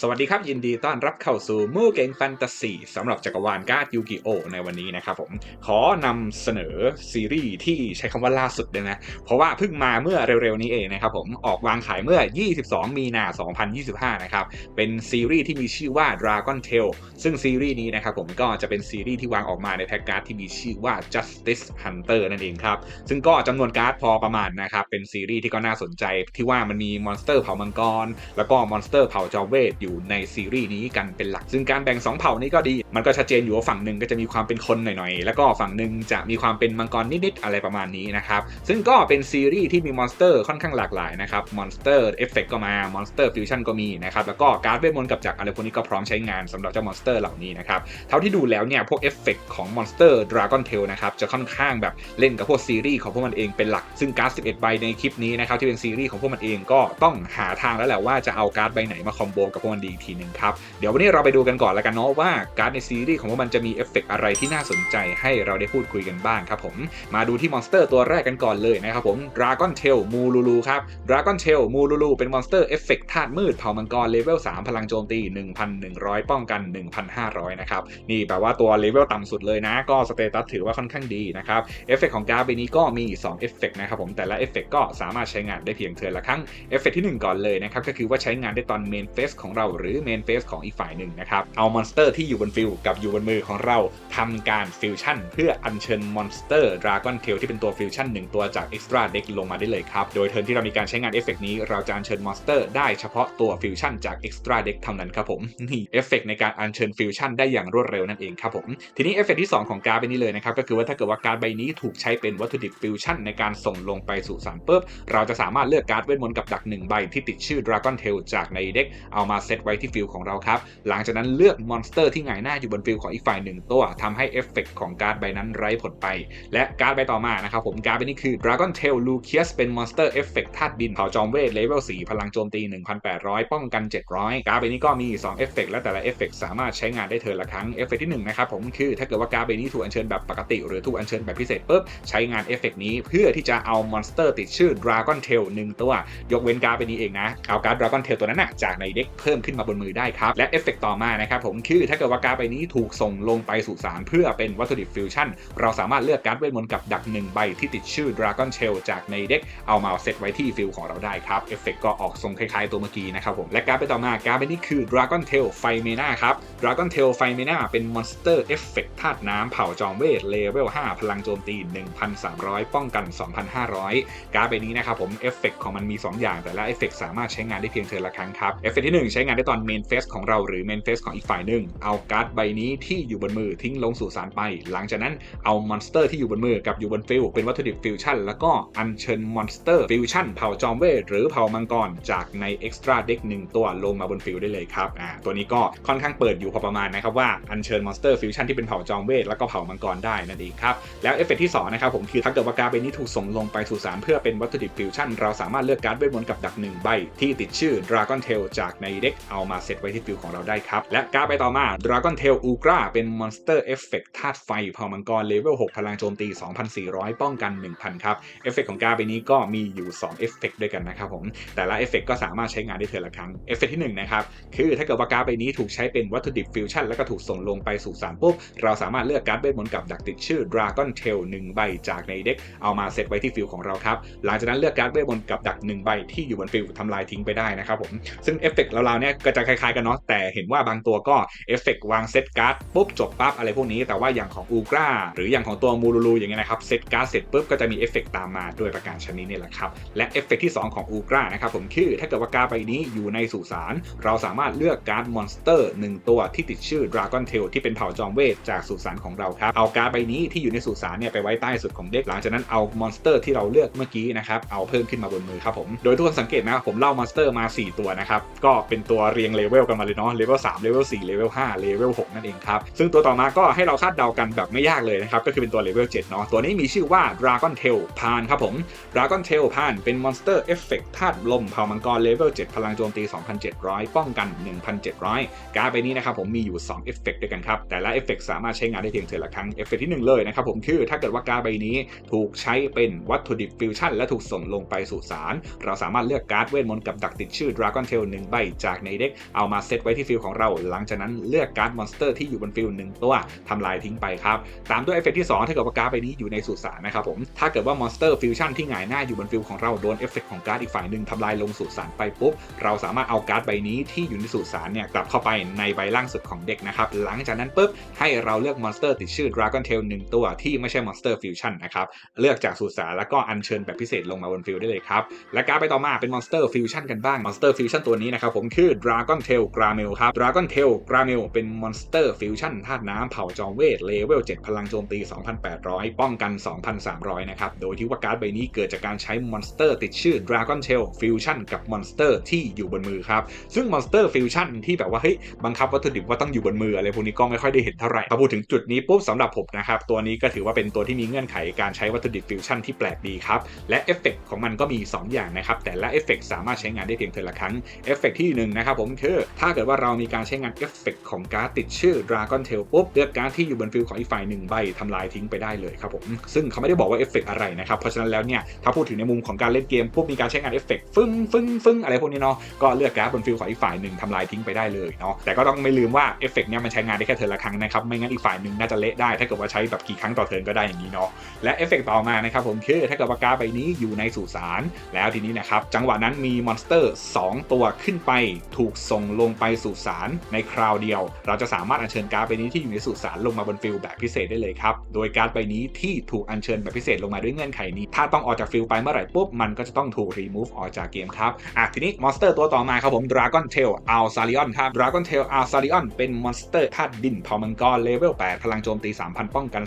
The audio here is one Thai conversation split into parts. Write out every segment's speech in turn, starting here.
สวัสดีครับ ยินดีต้อนรับเข้าสู่มู่เก่งแฟนตาซีสำหรับจักรวาลการ์ดยูกิโอในวันนี้นะครับผม ขอนำเสนอซีรีส์ที่ใช้คำว่าล่าสุดเลยนะ เพราะว่าเพิ่งมาเมื่อเร็วๆนี้เองนะครับผมออกวางขายเมื่อ 22 มีนา 2025 นะครับ เป็นซีรีส์ที่มีชื่อว่า Dragon Tail ซึ่งซีรีส์นี้นะครับผมก็จะเป็นซีรีส์ที่วางออกมาในแพ็กการ์ดที่มีชื่อว่า Justice Hunter นั่นเองครับ ซึ่งก็จำนวนการ์ดพอประมาณนะครับเป็นซีรีส์ที่ก็น่าสนใจที่ว่ามันมีมอนสเตอร์เผ่ามังกรแล้วก็มอนสเตอร์เผ่าจอมเวทอยู่ในซีรีส์นี้กันเป็นหลัก ซึ่งการแบ่ง 2 เผ่านี้ก็ดี มันก็ชัดเจนอยู่ว่าฝั่งหนึ่งก็จะมีความเป็นคนหน่อยๆ แล้วก็ฝั่งหนึ่งจะมีความเป็นมังกรนิดๆ อะไรประมาณนี้นะครับ ซึ่งก็เป็นซีรีส์ที่มีมอนสเตอร์ค่อนข้างหลากหลายนะครับ มอนสเตอร์เอฟเฟกก็มามอนสเตอร์ฟิวชั่นก็มีนะครับ แล้วก็การ์ดเวทมนต์กับจักรอะไรพวกนี้ก็พร้อมใช้งานสำหรับเจ้ามอนสเตอร์เหล่านี้นะครับ เท่าที่ดูแล้วเนี่ยพวกเอฟเฟกของมอนสเตอร์ดราก้อนเทลนะครับจะค่อนข้างแบบเล่นกับพวกซีรีส์ของพวกมันเองเป็นหลัก ซึ่งการ์ด 11 ใบในคลิปนี้นะครับที่เป็นซีรีส์ของพวกมันเองก็ต้องหาทางแล้วแหละว่าจะเอาการ์ดใบไหนมาคอมโบกับพวกันดีอีกทีหนึ่งครับ เดี๋ยววันนี้เราไปดูกันก่อนแล้วกันเนาะว่าการ์ดในซีรีส์ของมันจะมีเอฟเฟกอะไรที่น่าสนใจให้เราได้พูดคุยกันบ้างครับผม มาดูที่มอนสเตอร์ตัวแรกกันก่อนเลยนะครับผม Dragon Tail มูลูลูครับ Dragon Tail มูลูลูเป็นมอนสเตอร์เอฟเฟกธาตุมืดเผ่ามังกรเลเวล3พลังโจมตี 1,100 ป้องกัน 1,500 นะครับนี่แปลว่าตัวเลเวลต่ำสุดเลยนะ ก็สเตตัสถือว่าค่อนข้างดีนะครับเอฟเฟกของการ์ดใบนี้ก็มี2เอฟเฟกนะครับผมแต่ละเอฟเฟกก็สามารถใช้งานได้เพียงเทือนละครั้งเอฟเฟกที่ 1 ก่อนเลยนะครับก็คือว่าใช้งานได้ตอนเมนเฟสของเราหรือเมนเฟสของอีกฝ่ายหนึ่งนะครับ เอามอนสเตอร์ที่อยู่บนฟิลกับอยู่บนมือของเราทำการฟิวชั่นเพื่ออัญเชิญมอนสเตอร์ดราก้อนเทลที่เป็นตัวฟิวชั่นหนึ่งตัวจากเอ็กซ์ตร้าเด็กลงมาได้เลยครับ โดยเทิร์นที่เรามีการใช้งานเอฟเฟกนี้เราจะอัญเชิญมอนสเตอร์ได้เฉพาะตัวฟิวชั่นจากเอ็กซ์ตร้าเด็กเท่านั้นครับผมนี่เอฟเฟกในการอัญเชิญฟิวชั่นได้อย่างรวดเร็วนั่นเองครับผมทีนี้เอฟเฟกที่ 2 ของการ์ดใบนี้เลยนะครับก็คือว่าถ้าเกิดว่าการ์ดใบนี้ถูกใช้เป็นวัตถุดิบฟิวชั่นในการส่งลงไปสู่สารปุ๊บเราจะสามารถเลือกการ์ดเวทมนต์กับดักหนึ่งใบที่ติดชื่อ Dragon Tail จากในเด็กเอามาเซตไว้ที่ฟิลของเราครับ หลังจากนั้นเลือกมอนสเตอร์ที่หงายหน้าอยู่บนฟิลของอีกฝ่ายหนึ่งตัวทำให้เอฟเฟกของการ์ดใบนั้นไร้ผลไป และการ์ดใบต่อมานะครับผมการ์ดใบนี้คือ Dragon Tail Lucius เป็นมอนสเตอร์เอฟเฟกธาตุดินเผาจอมเวทเลเวล4พลังโจมตี 1,800 ป้องกัน 700 การ์ดใบนี้ก็มี 2 เอฟเฟกและแต่ละเอฟเฟกสามารถใช้งานได้เทอละครั้งเอฟเฟกที่1นะครับผมคือถ้าเกิดว่าการ์ดใบนี้ถูกอัญเชิญแบบปกติ หรือถูกอัญเชิญแบบพิเศษปุ๊บใช้งานเอฟเฟกนี้เพื่อที่จะเอามอนสเตอร์ติดชื่อ Dragon Tail หนึ่งตัวยกเว้นการ์ดใบนี้เองนะเอาการ์ด Dragon Tail ตัวนั้นนะจากในเด็กเพิ่มขึ้นมาบนมือได้ครับ และเอฟเฟกต่อมานะครับผมคือถ้าเกิดว่าการ์ดใบนี้ถูกส่งลงไปสู่สารเพื่อเป็นวัตถุดิบฟิวชั่น เราสามารถเลือกการ์ดเวทมนต์กับดักหนึ่งใบที่ติดชื่อ Dragon Tail จากในเด็กเอามาเซตไว้ที่ฟิลของเราได้ครับเอฟเฟกก็ออกทรงคล้ายๆตัวเมื่อกี้นะครับผมและการ์ดไปต่อมาการ์ดใบนี้คือ Dragon Tail ไฟเมนาครับ Dragon Tail ไฟเมนาเป็นมอนสเตอร์เอฟเฟกธาตุน้ำเผ่าจอมเวทเลเวล5พลังโจมตี 1,300 ป้องกัน 2,500 การ์ดใบนี้นะครับผมเอฟเฟกของมันมี 2 อย่างแต่ละเอฟเฟกสามารถใช้งานได้เพียงเทอละครั้งครับเอฟเฟกที่ 1 ใช้งานได้ตอนเมนเฟสของเราหรือเมนเฟสของอีกฝ่ายหนึ่งเอาการ์ดใบนี้ที่อยู่บนมือทิ้งลงสู่สารไป หลังจากนั้นเอามอนสเตอร์ที่อยู่บนมือกับอยู่บนฟิลเป็นวัตถุดิบฟิวชั่นแล้วก็อัญเชิญมอนสเตอร์ฟิวชั่นเผ่าจอมเวทหรือเผ่ามังกรจากในเอ็กซ์ตร้าเด็กหนึ่งตัวลงมาบนฟิลได้เลยครับอ่าตัวนี้ก็ค่อนข้างเปิดอยู่พอประมาณนะครับว่าอัญเชิญมอนสเตอร์ฟิวชั่นที่เป็นเผ่าจอมเวทแล้วก็เผ่ามังกรได้นั่นเองครับแล้วเอฟเฟกที่สองนะครับผมคือถ้าเกิดว่าการ์ดใบนี้ถูกส่งลงไปสู่สารเพื่อเป็นวัตถุดิบฟิวชั่นเราสามารถเลือกการ์ดเวทมนต์กับดักหนึ่งใบที่ติดชื่อ Dragon Tail จากในเด็กเอามาเซตไว้ที่ฟิลของเราได้ครับ และการ์ดใบต่อมา Dragon Tail Ultra เป็นมอนสเตอร์เอฟเฟกธาตุไฟเผ่ามังกรเลเวล 6 พลังโจมตี 2,400 ป้องกัน 1,000 ครับ เอฟเฟกของการ์ดใบนี้ก็มีอยู่ 2 เอฟเฟกด้วยกันนะครับผม แต่ละเอฟเฟกก็สามารถใช้งานได้เทอละครั้ง เอฟเฟกที่หนึ่งนะครับ คือถ้าเกิดว่าการ์ดใบนี้ถูกใช้เป็นวัตถุดิบฟิวชั่นแล้วก็ถูกส่งลงไปสู่สารปุ๊บ เราสามารถเลือกการ์ดเวทมนกับดักติดชื่อ Dragon Tail 1 ใบจากในเด็กเอามาเซตไว้ที่ฟิลของเราครับ หลังจากนั้นเลือกการ์ดเวทมนกับดัก 1 ใบที่อยู่บนฟิลทำลายทิ้งไปได้นะครับผม ซึ่งเอฟเฟกต์ราๆเนี่ยก็จะคล้ายๆกันเนาะแต่เห็นว่าบางตัวก็เอฟเฟกต์วางเซตการ์ดปุ๊บจบปั๊บอะไรพวกนี้ แต่ว่าอย่างของอูกราหรืออย่างของตัวมูลูลูอย่างเงี้ยนะครับเซตการ์ดเสร็จปุ๊บก็จะมีเอฟเฟกต์ตามมาด้วยประการชนิดนี่แหละครับและเอฟเฟกต์ที่ 2 ของอูกรานะครับผมคือถ้าเกิดว่าการ์ดใบนี้อยู่ในสุสานเราสามารถเลือกการ์ดมอนสเตอร์หนึ่งตัวที่ติดชื่อ Dragon Tail ที่เป็นเผ่าจอมเวทจากสุสานของเราครับเอาการ์ดใบนี้ที่อยู่ในสุสานเนี่ยไปไว้ใต้สุดของเด็กหลังจากนั้นเอามอนสเตอร์ที่เราเลือกเมื่อกี้นะครับเอาเพิ่มขึ้นมาบนมือครับผมโดยทุกคนสังเกตนะผมเล่ามอนสเตอร์มา 4 ตัวนะครับก็เป็นตัวเรียงเลเวลกันมาเลยเนาะเลเวล3เลเวล4เลเวล5เลเวล6นั่นเองครับ ซึ่งตัวต่อมาก็ให้เราคาดเดากันแบบไม่ยากเลยนะครับ ก็คือเป็นตัวเลเวล7เนาะตัวนี้มีชื่อว่า Dragon Tail พานครับผม Dragon Tail พานเป็นมอนสเตอร์เอฟเฟกต์ธาตุลมเผ่ามังกรเลเวล7พลังโจมตี 2,700 ป้องกัน 1,700 การ์ดใบนี้นะครับผมมีอยู่2เอฟเฟกต์ด้วยกันครับแต่ละเอฟเฟกต์สามารถใช้งานได้เพียงเทอละครั้งเอฟเฟกต์ที่ 1 เลยนะครับผมคือถ้าเกิดว่าการ์ดใบนี้ถูกใช้เป็นวัตถุดิบฟิวชั่นและถูกส่งลงไปสู่สารเราสามารถเลือกการ์ดเวทมนต์กับดักติดชื่อ Dragon Tail 1ใบจากในเด็กเอามาเซตไว้ที่ฟิลของเรา หลังจากนั้นเลือกการ์ดมอนสเตอร์ที่อยู่บนฟิลหนึ่งตัวทำลายทิ้งไปครับ ตามด้วยเอฟเฟกต์ที่ 2 ถ้าเกิดว่าการ์ดใบนี้อยู่ในสุสานนะครับผมถ้าเกิดว่ามอนสเตอร์ฟิวชั่นที่หงายหน้าอยู่บนฟิลของเราโดนเอฟเฟกต์ของการ์ดอีกฝ่ายหนึ่งทำลายลงสุสานไปปุ๊บเราสามารถเอาการ์ดใบนี้ที่อยู่ในสุสานเนี่ยกลับเข้าไปในใบล่างสุดของเด็กนะครับหลังจากนั้นปุ๊บให้เราเลือกมอนสเตอร์ติดชื่อ Dragon Tail หนึ่งตัวที่ไม่ใช่มอนสเตอร์ฟิวชั่นนะครับเลือกจากสุสานแล้วก็อัญเชิญแบบพิเศษลงมาบนฟิลได้เลยครับและการ์ดไปต่อมาเป็นมอนสเตอร์ฟิวชั่นกันบ้างมอนสเตอร์ฟิวชั่นตัวนี้นะครับผมคือ Dragon Tail Gramel ครับ Dragon Tail Gramel เป็นมอนสเตอร์ฟิวชั่นธาตุน้ำเผ่าจอมเวท เลเวล 7 พลังโจมตี 2,800 ป้องกัน 2,300 นะครับ โดยที่ว่าการ์ดใบนี้เกิดจากการใช้มอนสเตอร์ติดชื่อ Dragon Tail Fusion กับมอนสเตอร์ที่อยู่บนมือครับ ซึ่งมอนสเตอร์ฟิวชั่นที่แบบว่าเฮ้ยบังคับวัตถุดิบว่าต้องอยู่บนมืออะไรพวกนี้ก็ไม่ค่อยได้เห็นเท่าไหร่พอพูดถึงจุดนี้ปุ๊บสำหรับผมนะครับตัวนี้ก็ถือว่าเป็นตัวที่มีเงื่อนไขการใช้วัตถุดิบฟิวชั่นที่แปลกดีครับและเอฟเฟกของมันก็มี 2 อย่างนะครับแต่ละเอฟเฟกสามารถใช้งานได้เพียงเทอละครั้งเอฟเฟกที่1นงนะครับผมคือ ถ้าเกิดว่าเรามีการใช้งานเอฟเฟกของการ์ดติดชื่อ Dragon Tail ปุ๊บเลือกการ์ดที่อยู่บนฟิลของอีกฝ่ายหนึ่งใบทำลายทิ้งไปได้เลยครับผมซึ่งเขาไม่ได้บอกว่าเอฟเฟกอะไรนะครับเพราะฉะนั้นแล้วเนี่ยถ้าพูดถึงในมุมของการเล่นเกมพวกมีการใช้งานเอฟเฟกฟึ้งฟึ้งฟึ้งอะไรพวกนี้เนาะก็เลือกการ์ดบนฟิลของอีกฝ่ายหนึ่งทำลายทิ้งไปได้เลยเนาะแต่ก็ต้องไม่ลืมว่าเอฟเฟกเนี่ยมันใช้งานได้แค่เทิร์นละครั้งนะครับไม่งั้นอีกฝ่ายหนึ่งน่าจะเละได้ ถ้าเกิดว่าใช้แบบกี่ครั้งต่อเทิร์นก็ได้อย่างนี้เนาะและเอฟเฟกต่อมานะครับผมคือถ้าเกิดว่าการ์ดใบนี้อยู่ในสุสานแล้วทีนี้นะครับจังหวะนั้นมีมอนสเตอร์ 2 ตัวขึ้นไปถูกส่งลงไปสู่สารในคราวเดียว เราจะสามารถอัญเชิญการ์ดใบนี้ที่อยู่ในสุสานลงมาบนฟิลแบบพิเศษได้เลยครับ โดยการ์ดใบนี้ที่ถูกอัญเชิญแบบพิเศษลงมาด้วยเงื่อนไขนี้ ถ้าต้องออกจากฟิลไปเมื่อไหร่ปุ๊บ มันก็จะต้องถูก remove ออกจากเกมครับอะทีนี้มอนสเตอร์ตัวต่อมาครับผม Dragon Tail Alsarion ครับ Dragon Tail Alsarion เป็นมอนสเตอร์ธาตุดินเผ่ามังกรเลเวล8พลังโจมตี 3,000 ป้องกัน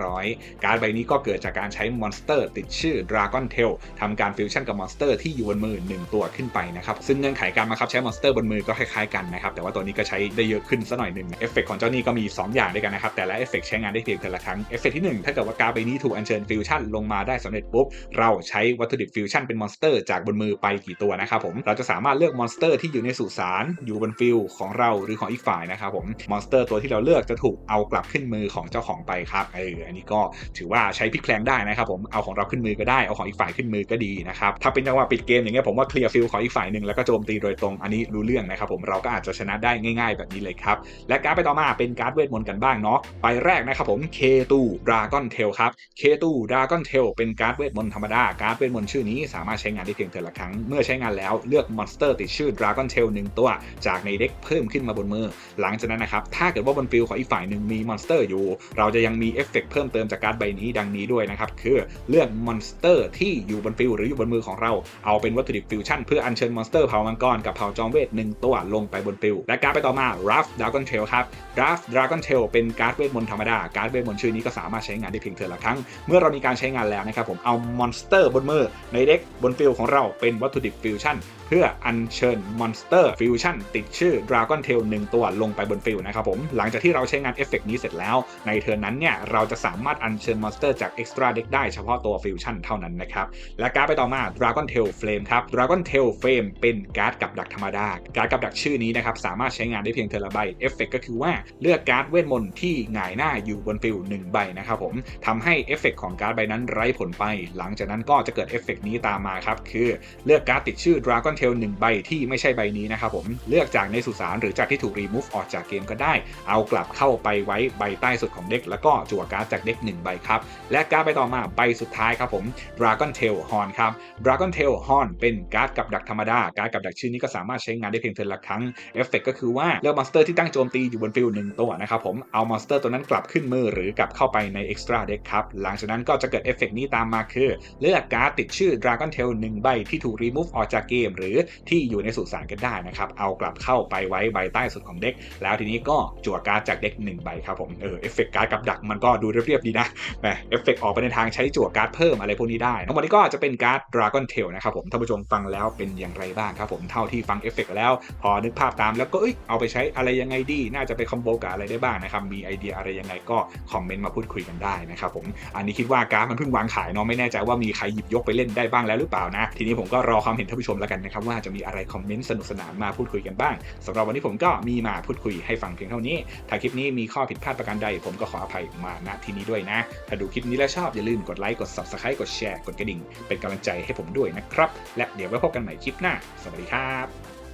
2,500 การ์ดใบนี้ก็เกิดจากการใช้มอนสเตอร์ติดชื่อ Dragon Tail ทำการฟิวชั่นกับมอนสเตอร์ที่อยู่บนมือ1ตัวขึ้นไปนะครับซึ่งเงื่อนไขการบังคับใช้มอนสเตอร์บนมือก็คล้ายๆกันนะครับ แต่ว่าตัวนี้ก็ใช้ได้เยอะขึ้นซะหน่อยหนึ่งเอฟเฟกของเจ้านี่ก็มี 2 อย่างด้วยกันนะครับ แต่ละเอฟเฟกใช้งานได้เพียงแต่ละครั้งเอฟเฟกที่ 1 ถ้าเกิดว่ากาใบนี้ถูกอัญเชิญฟิวชั่นลงมาได้สำเร็จปุ๊บ เราใช้วัตถุดิบฟิวชั่นเป็นมอนสเตอร์จากบนมือไปกี่ตัวนะครับผม เราจะสามารถเลือกมอนสเตอร์ที่อยู่ในสุสานอยู่บนฟิลของเราหรือของอีกฝ่ายนะครับผม มอนสเตอร์ตัวที่เราเลือกจะถูกเอากลับขึ้นมือของเจ้าของไปครับ เออ อันนี้ก็ถือว่าใช้พลิกแพลงได้นะครับผม เอาของเราขึ้นมือก็ได้ เอาของอีกฝ่ายขึ้นมือก็ดีนะครับ ถ้าเป็นจังหวะปิดเกมอย่างเงี้ยผมว่าเคลียร์ฟิลของอีกฝ่ายหนึ่งแล้วก็โจมตีโดยตรง อันนี้รู้เรื่องนะครับผมเราก็อาจจะชนะได้ง่าย ๆ แบบนี้เลยครับและการ์ดไปต่อมาเป็นการ์ดเวทมนต์กันบ้างเนาะไปแรกนะครับผมเคตูดราก้อนเทลครับเคตูดราก้อนเทลเป็นการ์ดเวทมนต์ธรรมดาการ์ดเวทมนต์ชื่อนี้สามารถใช้งานได้เพียงเทอละครั้งเมื่อใช้งานแล้วเลือกมอนสเตอร์ติดชื่อ Dragon Tail หนึ่งตัว จากในเด็กเพิ่มขึ้นมาบนมือ หลังจากนั้นนะครับถ้าเกิดว่าบนฟิลของอีกฝ่ายหนึ่งมีมอนสเตอร์อยู่ เราจะยังมีเอฟเฟกเพิ่มเติมจากการ์ดใบนี้ดังนี้ด้วยนะครับคือเลือกมอนสเตอร์ที่อยู่บนฟิลหรืออยู่บนมือของเราเอาเป็นวัตถุดิบฟิวชั่นเพื่ออัญเชิญมอนสเตอร์เผ่ามังกรกับเผ่าจอมเวทหนึ่งตัวลงไปบนฟิลและการ์ดไปต่อมา Rough Dragon Tail ครับ Rough Dragon Tail เป็นการ์ดเวทมนต์ธรรมดา การ์ดเวทมนต์ชื่อนี้ก็สามารถใช้งานได้เพียงเทอละครั้ง เมื่อเรามีการใช้งานแล้วนะครับผมเอามอนสเตอร์บนมือในเด็กบนฟิลของเราเป็นวัตถุดิบฟิวชั่นเพื่ออัญเชิญมอนสเตอร์ฟิวชั่นติดชื่อ Dragon Tail 1 ตัวลงไปบนฟิลนะครับผมหลังจากที่เราใช้งานเอฟเฟกนี้เสร็จแล้วในเทิร์นนั้นเนี่ยเราจะสามารถอัญเชิญมอนสเตอร์จาก Extra Deck ได้เฉพาะตัวฟิวชั่นเท่านั้นนะครับและการ์ดไปต่อมา Dragon Tail Flame ครับ Dragon Tail Flame เป็นการ์ดกับดักธรรมดาการ์ดกับดักชื่อนี้นะครับสามารถใช้งานได้เพียงเทอละใบเอฟเฟกก็คือว่าเลือกการ์ดเวทมนต์ที่หงายหน้าอยู่บนฟิล1ใบนะครับผมทำให้เอฟเฟกของการ์ดใบนั้นไร้ผลไป หลังจากนั้นก็จะเกิดเอฟเฟกนี้ตามมาครับคือเลือกการ์ดติดชื่อ Dragon Tail 1ใบที่ไม่ใช่ใบนี้นะครับผมเลือกจากในสุสานหรือจากที่ถูก remove ออกจากเกมก็ได้ เอากลับเข้าไปไว้ใบใต้สุดของเด็ก แล้วก็จั่วการ์ดจากเด็ก1ใบครับและการ์ดไปต่อมาใบสุดท้ายครับผม Dragon Tail Horn ครับ Dragon Tail Horn เป็นการ์ดกับดักธรรมดาการ์ดกับดักชื่อนี้ก็สามารถใช้งานได้เพียงเทิร์นละครั้งเอฟเฟกก็คือว่าเลือกมอนสเตอร์ที่ตั้งโจมตีอยู่บนฟิลหนึ่งตัวนะครับผมเอามอนสเตอร์ตัวนั้นกลับขึ้นมือหรือกลับเข้าไปใน Extra Deck ครับหลังจากนั้นก็จะเกิดเอฟเฟกนี้ตามมาคือ เลือกการ์ดติดชื่อ Dragon Tail 1ใบที่ถูก remove ออกจากเกม หรือที่อยู่ในสุสานกันได้นะครับเอากลับเข้าไปไว้ใบใต้สุดของเด็ก แล้วทีนี้ก็จั่วการ์ดจากเด็ก1ใบครับผมเออเอฟเฟกการ์ดกับดักมันก็ดูเรียบๆดีนะแหมเอฟเฟกออกไปในทางใช้จั่วการ์ดเพิ่มอะไรพวกนี้ได้ทั้งหมดนี้ก็จะเป็นการ์ด Dragon Tail นะครับผมท่านผู้ชมฟังแล้วเป็นอย่างไรบ้างครับผมเท่าที่ฟังเอฟเฟกแล้ว พอนึกภาพตามแล้วก็เอ้ยเอาไปใช้อะไรยังไงดี น่าจะไปคอมโบกับอะไรได้บ้างนะครับ มีไอเดียอะไรยังไงก็คอมเมนต์มาพูดคุยกันได้นะครับผม อันนี้คิดว่าการ์ดมันเพิ่งวางขายเนาะไม่แน่ใจว่ามีใครหยิบยกไปเล่นได้บ้างแล้วหรือเปล่านะ ทีนี้ผมก็รอความเห็นท่านผู้ชมแล้วกันนะครับว่าจะมีอะไรคอมเมนต์สนุกสนานมาพูดคุยกันบ้างสำหรับวันนี้ผมก็มีมาพูดคุยให้ฟังเพียงเท่านี้ ถ้าคลิปนี้มีข้อผิดพลาดประการใด ผมก็ขออภัยมาณที่นี้ด้วยนะ ถ้าดูคลิปนี้แล้วชอบอย่าลืมกดไลค์กด subscribe กดแชร์กดกระดิ่ง เป็นกำลังใจให้ผมด้วยนะครับ และเดี๋ยวไว้พบกันใหม่คลิปหน้า สวัสดีครับ